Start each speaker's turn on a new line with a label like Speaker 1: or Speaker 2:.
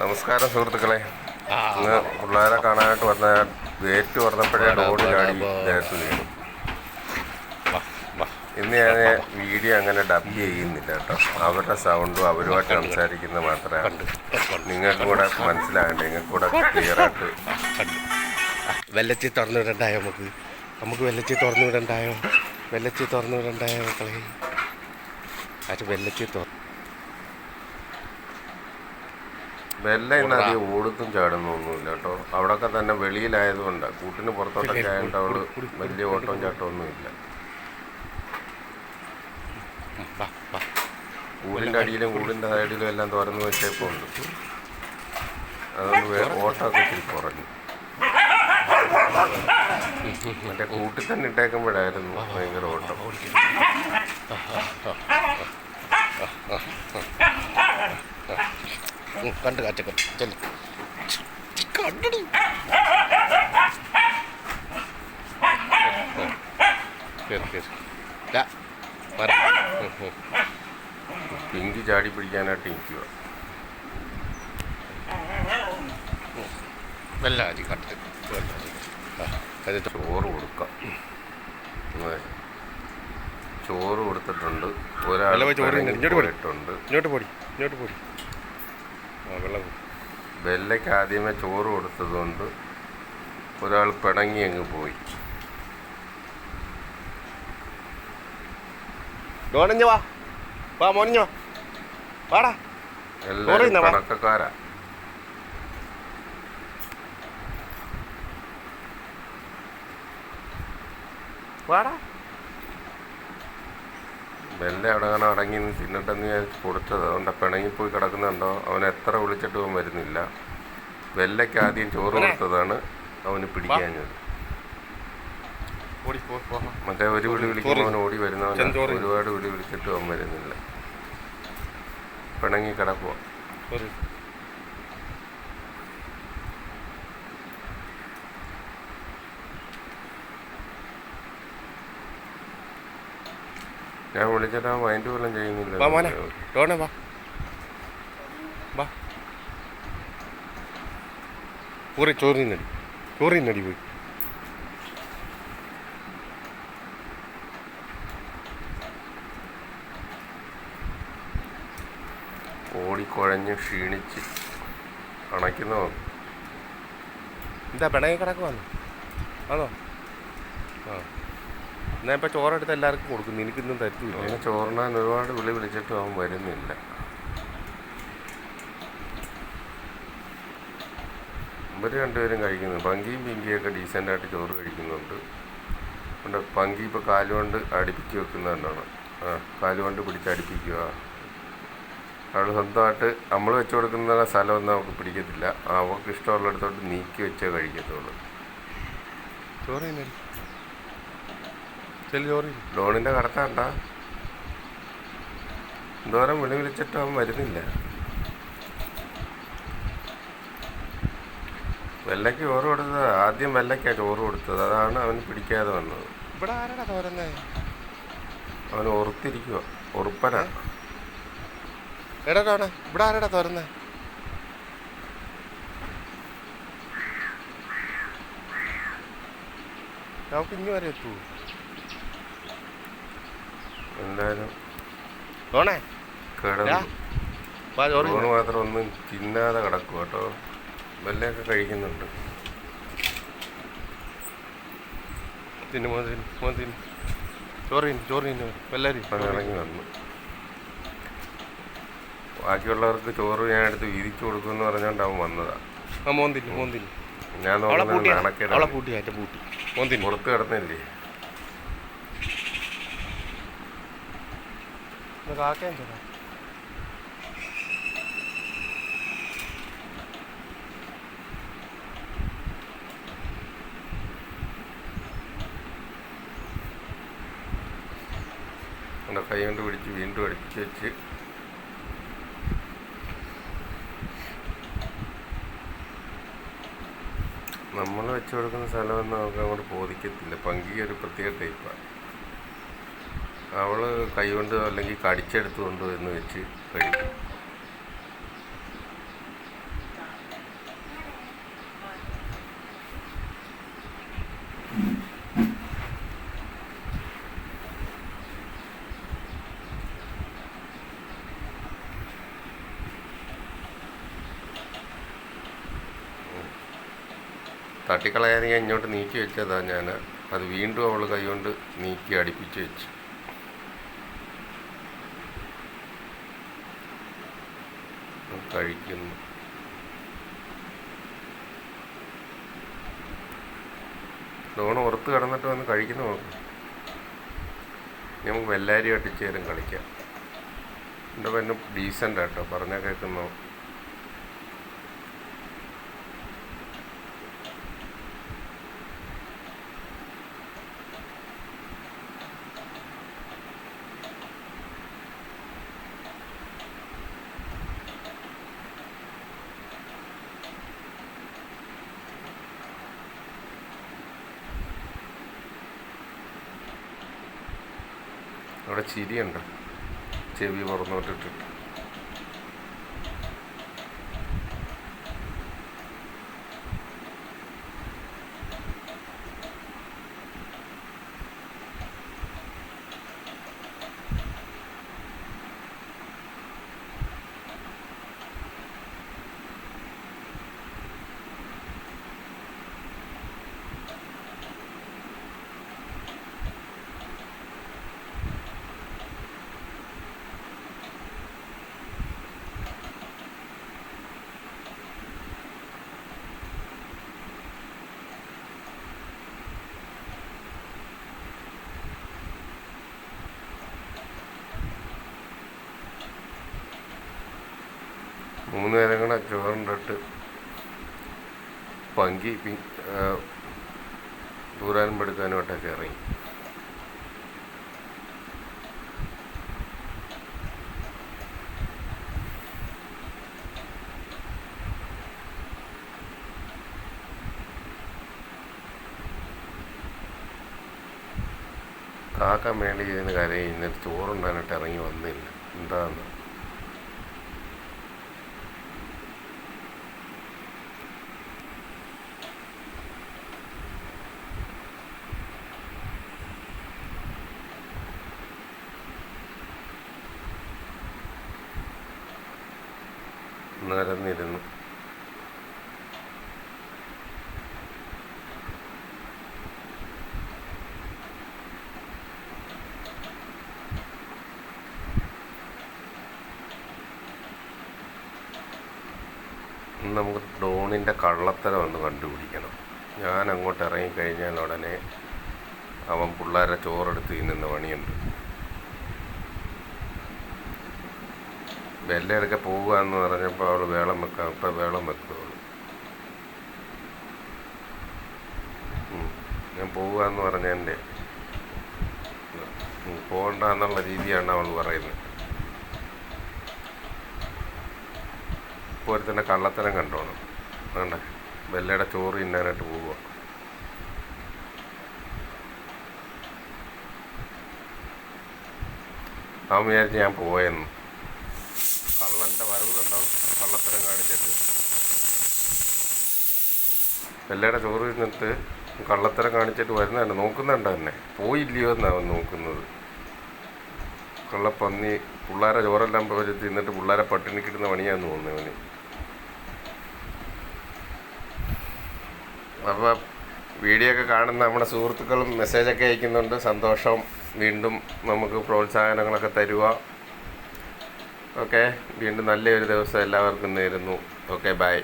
Speaker 1: നമസ്കാരം സുഹൃത്തുക്കളെ. ഇന്ന് പിള്ളേരെ കാണാനായിട്ട് വന്ന ഗേറ്റ് തുറന്നപ്പോഴേ റോഡ് ചാടി ദേഹത്ത് വീണു. ഇന്ന് ഞാൻ വീഡിയോ അങ്ങനെ ഡബ് ചെയ്യുന്നില്ല കേട്ടോ. അവരുടെ സൗണ്ടും അവരുമായിട്ട് സംസാരിക്കുന്ന മാത്രമേ നിങ്ങൾക്ക് കൂടെ മനസ്സിലാകണ്ടേ? നിങ്ങൾക്ക് കൂടെ ക്ലിയർ ആയിട്ട്.
Speaker 2: വെല്ലച്ചി തുറന്നു വിടണ്ടായോ നമുക്ക്? നമുക്ക് വെല്ലച്ചി തുറന്നു വിടണ്ടായോ? വെല്ലച്ചി തുറന്നു വിടണ്ടായോ മക്കളെ? അത് വെല്ലച്ചി തുറന്നു
Speaker 1: വെല്ല ഇന്ന് ഓടുത്തും ചാടുന്നു ചാടുന്നൊന്നുമില്ല കേട്ടോ അവിടെയൊക്കെ തന്നെ വെളിയിലായതുകൊണ്ട് കൂട്ടിന് പുറത്തോട്ടൊക്കെ ആയതുകൊണ്ട് അവൾ വലിയ ഓട്ടവും ചാട്ടവും ഒന്നുമില്ല കൂടിന്റെ അടിയിലും കൂടിന്റെ സൈഡിലും എല്ലാം തുറന്നു വെച്ചേപ്പുണ്ട് അതുകൊണ്ട് വേ- ഓട്ടമൊക്കെ ഇച്ചിരി കുറഞ്ഞു മറ്റേ കൂട്ടിൽ തന്നെ ഇട്ടേക്കുമ്പോഴായിരുന്നു ഭയങ്കര ഓട്ടം
Speaker 2: ഉം, കണ്ട് കാച്ചക്ക ചെല്ലു. കണ്ടടി.
Speaker 1: പിങ്കി ചാടി പിടിക്കാനായിട്ട് നിൽക്കുക
Speaker 2: നല്ല അരി കട്ട്. അത്
Speaker 1: ചോറ് കൊടുക്കാം. ചോറ് കൊടുത്തിട്ടുണ്ട്. ഒരാൾ
Speaker 2: തിന്നു. ഇങ്ങോട്ട്.
Speaker 1: പോയിട്ടുണ്ട്.
Speaker 2: ഇങ്ങോട്ട് പോടി. ഇങ്ങോട്ട് പോടി. വെള്ളം.
Speaker 1: ബെല്ലയ്ക്ക് ആദ്യമേ ചോറ് കൊടുത്തതുകൊണ്ട് ഒരാൾ പിണങ്ങി അങ്ങ് പോയി.
Speaker 2: ഡോണഞ്ഞ വാ. വാ മോനിഞ്ഞ വാടാ.
Speaker 1: എല്ലാവരും
Speaker 2: വാടാ.
Speaker 1: ബെല്ല അടങ്ങാൻ അടങ്ങി തിന്നിട്ടെന്ന് ഞാൻ കൊടുത്തത്. അതുകൊണ്ട് പിണങ്ങിപ്പോയി കിടക്കുന്നുണ്ടോ? അവൻ എത്ര വിളിച്ചിട്ടും അവൻ വരുന്നില്ല. ബെല്ലയ്ക്ക് ആദ്യം ചോറ്. കൊടുത്തതാണ്. അവന് പിടിക്കാഞ്ഞത് മറ്റേ ഒരു വിളി വിളിക്കുമ്പോൾ അവൻ ഓടി വരുന്നവൻ
Speaker 2: തിന്ന്.
Speaker 1: ഒരുപാട് വിളി വിളിച്ചിട്ടും അവൻ വരുന്നില്ല. പിണങ്ങി കിടക്കുക ഞാൻ വിളിച്ചിട്ട് മൈൻഡ് പോലും ചെയ്യുന്നില്ല.
Speaker 2: വാ മോനെ ടോണേ വാ. വാ. പൂറി ചോറിനടി ചോറിനടി പോയി.
Speaker 1: ഓടിക്കുഴഞ്ഞ് ക്ഷീണിച്ച് അണയ്ക്കുന്നോ?
Speaker 2: എന്താ പിണങ്ങി കിടക്കുവാന്നോ? ആണോ? ആ. എന്നാ ഇപ്പോൾ ചോറെടുത്ത് എല്ലാവർക്കും കൊടുക്കും എനിക്കൊന്നും തരത്തില്ല
Speaker 1: അവനെ ചോറിനാൻ ഒരുപാട് വിളി വിളിച്ചിട്ട് അവൻ വരുന്നില്ല. ഇവർ രണ്ടുപേരും കഴിക്കുന്നു. പങ്കിയും പിങ്കിയൊക്കെ ഡീസന്റായിട്ട് ചോറ് കഴിക്കുന്നുണ്ട്. അതുകൊണ്ട് പങ്കി ഇപ്പോൾ കാലുകൊണ്ട് അടുപ്പിച്ച് വെക്കുന്നതുകൊണ്ടാണ്. ആ കാലുകൊണ്ട് പിടിച്ച് അടുപ്പിക്കുക. അവൾ സ്വന്തമായിട്ട് നമ്മൾ വെച്ച് കൊടുക്കുന്ന സ്ഥലമൊന്നും അവൾക്ക് പിടിക്കത്തില്ല. അവൾക്ക് ഇഷ്ടമുള്ളിടത്തോട്ട് നീക്കി വെച്ചേ കഴിക്കത്തുള്ളൂ.
Speaker 2: ചോറിനടി ചെല്ലു ചോറി
Speaker 1: ലോണിന്റെ കടത്താണ്ട എന്തോരം വിളി വിളിച്ചിട്ട് അവൻ വരുന്നില്ല. വെള്ളയ്ക്ക് ചോറ് കൊടുത്തത് ആദ്യം വെള്ളയ്ക്കാണ് ചോറ് കൊടുത്തത്. അതാണ് അവന് പിടിക്കാതെ വന്നത്.
Speaker 2: ഇവിടെ ആരാടാ തോരുന്നേ?
Speaker 1: അവൻ ഉറുത്തിരിക്കുക ഉറുപ്പനാ
Speaker 2: എടാ ഇവിടെ ആരാടാ തോരുന്നേ? നമുക്ക് ഇനി വരെ എത്തൂ.
Speaker 1: എന്തായാലും കിടന്നു. മാത്രം ഒന്നും തിന്നാതെ കിടക്കും കേട്ടോ. വെല്ലൊക്കെ കഴിക്കുന്നുണ്ട്.
Speaker 2: തിന്നു മോൻ തിന്നു തിന്നു.
Speaker 1: ഇറങ്ങി വന്നു. ബാക്കിയുള്ളവർക്ക് ചോറ് ഞാൻ എടുത്ത് വീതിച്ചു കൊടുക്കുമെന്ന് പറഞ്ഞുകൊണ്ട് അവൻ വന്നതാ.
Speaker 2: ആ മോൻ തിന്നു മോൻ തിന്നു.
Speaker 1: ഞാൻ നോക്കുന്നത്
Speaker 2: പൂട്ടി.
Speaker 1: പുറത്ത് കിടന്നില്ലേ?
Speaker 2: കാക്കയും ചേട്ടാ
Speaker 1: എന്റെ കൈ കൊണ്ട് പിടിച്ച് വീണ്ടും അടുപ്പിച്ച് വെച്ച് നമ്മൾ വെച്ച് കൊടുക്കുന്ന സ്ഥലമൊന്നും നമുക്ക് അങ്ങോട്ട് ബോധിക്കത്തില്ല പങ്കി ഒരു പ്രത്യേക ടൈപ്പാണ് അവൾ കൈകൊണ്ട് അല്ലെങ്കിൽ കടിച്ചെടുത്തുകൊണ്ട് എന്ന് വെച്ച് കഴിക്കും. തട്ടിക്കളയാതെ ഞാൻ ഇങ്ങോട്ട് നീക്കി വെച്ചതാണ് ഞാൻ അത് വീണ്ടും അവൾ കൈകൊണ്ട് നീക്കി അടുപ്പിച്ച് വെച്ചു. കഴിക്കുന്നു. ലോൺ ഓർത്ത് കടന്നിട്ട് വന്ന് കഴിക്കുന്നു നമുക്ക് വെല്ലാരിയായിട്ട് ചേരും കളിക്കാം. എന്റെ പെണ്ണ് ഡീസന്റ് ആട്ടോ. പറഞ്ഞാൽ കേൾക്കുന്നു? അവിടെ ചിരിയുണ്ട്. ചെവി പുറന്നോട്ടിട്ടിട്ട് മൂന്ന് നേരം കൂടെ ചോറുണ്ടിട്ട് പങ്കി ദൂരാനും എടുക്കാനും ഒട്ടൊക്കെ ഇറങ്ങി. കാക്ക മേളിൽ ഇരുന്ന് കരയും എന്നിട്ട് ചോറുണ്ടാനായിട്ട് ഇറങ്ങി വന്നില്ല. എന്താന്ന്? ഇന്ന് നമുക്ക് ഡോണിന്റെ കള്ളത്തരം ഒന്ന് കണ്ടുപിടിക്കണം. ഞാൻ അങ്ങോട്ട് ഇറങ്ങിക്കഴിഞ്ഞാൽ ഉടനെ അവൻ പിള്ളേരെ ചോറെടുത്ത് തിന്നുന്ന പണിയുണ്ട്. ബെല്ലയൊക്കെ പോവുക എന്ന് പറഞ്ഞപ്പോൾ അവൾ വേളം വെക്കാം ഇപ്പം വേളം വെക്കുള്ളൂ ഞാൻ പോവുക എന്ന് പറഞ്ഞതിന്റെ പോകണ്ട എന്നുള്ള രീതിയാണ് അവൾ പറയുന്നത്. ഇപ്പോൾ ഒരുത്തന്റെ കള്ളത്തരം കണ്ടോണം. വേണ്ട വെല്ലയുടെ ചോറ് തിന്നാനായിട്ട് പോവുക അവൻ വിചാരിച്ച് ഞാൻ പോയെന്ന്. കള്ളന്റെ വരവ് കണ്ടാവും കള്ളത്തരം കാണിച്ചിട്ട്. ബെല്ലയുടെ ചോറ് തിന്നിട്ട് കള്ളത്തരം കാണിച്ചിട്ട് വരുന്നതന്നെ നോക്കുന്നുണ്ട് തന്നെ. പോയില്ലയോ എന്നാണ് അവൻ നോക്കുന്നത്? കള്ളപ്പന്നി പിള്ളേരെ ചോറെല്ലാം പോയി തിന്നിട്ട് പിള്ളേരെ പട്ടിണിക്കിടുന്ന പണിയാന്ന് തോന്നുന്നു അവന് അപ്പോൾ വീഡിയോ ഒക്കെ കാണുന്ന നമ്മുടെ സുഹൃത്തുക്കളും മെസ്സേജൊക്കെ അയക്കുന്നുണ്ട്. സന്തോഷം. വീണ്ടും നമുക്ക് പ്രോത്സാഹനങ്ങളൊക്കെ തരുക ഓക്കെ വീണ്ടും നല്ലൊരു ദിവസം എല്ലാവർക്കും നേരുന്നു. Okay bye